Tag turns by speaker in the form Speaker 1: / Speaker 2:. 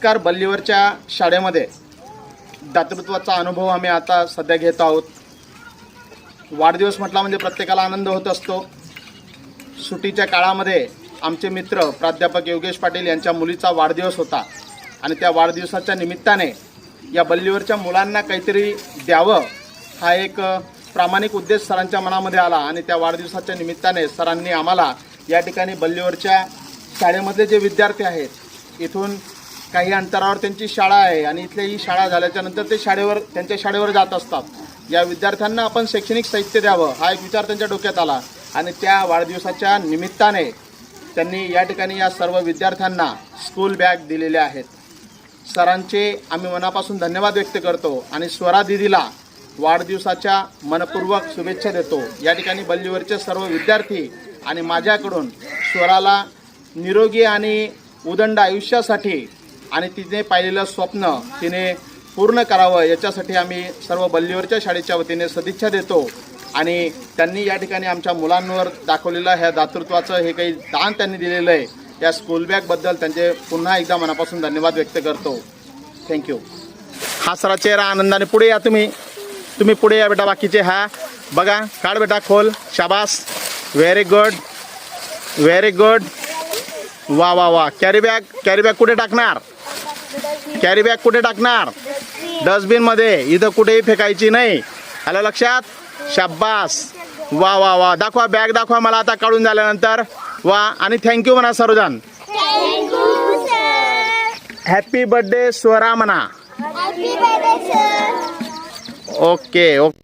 Speaker 1: नमस्कार बल्लीवरच्या शाळेमध्ये. दातृत्वाचा अनुभव आम्ही आता सध्या घेत आहोत. वाढदिवस म्हटला म्हणजे प्रत्येकाला आनंद होत असतो. सुट्टीच्या काळामध्ये आमचे मित्र प्राध्यापक योगेश पाटील यांच्या मुलीचा वाढदिवस होता आणि त्या वाढदिवसाच्या निमित्ताने या बल्लीवरच्या मुलांना काहीतरी द्यावं हा एक प्रामाणिक उद्देश सरांच्या मनामध्ये आला आणि त्या वाढदिवसाच्या निमित्ताने सरांनी आम्हाला या ठिकाणी बल्लीवरच्या शाळेमधले जे विद्यार्थी आहेत इथून काही अंतरावर त्यांची शाळा आहे आणि इथल्या ही शाळा झाल्याच्यानंतर ते शाळेवर त्यांच्या शाळेवर जात असतात. या विद्यार्थ्यांना आपण शैक्षणिक साहित्य द्यावं हा एक विचार त्यांच्या डोक्यात आला. आणि त्या वाढदिवसाच्या निमित्ताने त्यांनी या ठिकाणी या सर्व विद्यार्थ्यांना स्कूल बॅग दिलेल्या आहेत. सरांचे आम्ही मनापासून धन्यवाद व्यक्त करतो आणि स्वरा दिदीला वाढदिवसाच्या मनपूर्वक शुभेच्छा देतो. या ठिकाणी बल्लीवरचे सर्व विद्यार्थी आणि माझ्याकडून स्वराला निरोगी आणि उदंड आयुष्यासाठी आणि तिने पाहिलेलं स्वप्न तिने पूर्ण करावं याच्यासाठी आम्ही सर्व बल्लीवरच्या शाळेच्या वतीने सदिच्छा देतो. आणि त्यांनी या ठिकाणी आमच्या मुलांवर दाखवलेलं ह्या दातृत्वाचं हे काही दान त्यांनी दिलेलं आहे. या स्कूल बॅगबद्दल त्यांचे पुन्हा एकदा मनापासून धन्यवाद व्यक्त करतो. थँक्यू हा सरा चेहरा आनंदाने पुढे या तुम्ही. तुम्ही पुढे या बेटा बाकीचे हा. बघा काढ बेटा खोल. शाबास. व्हेरी गुड व्हेरी गुड वा वा वा. कॅरी बॅग कॅरी बॅग कुठे टाकणार? कॅरी बॅग कुठे टाकणार? डस्टबिनमध्ये. इथं कुठेही फेकायची नाही. आलं लक्षात? शाब्बास. वा वा वा. दाखवा बॅग दाखवा मला आता काढून झाल्यानंतर. वा आणि थँक्यू म्हणा सर्वजण हॅपी बर्थडे स्वरा म्हणा. Okay okay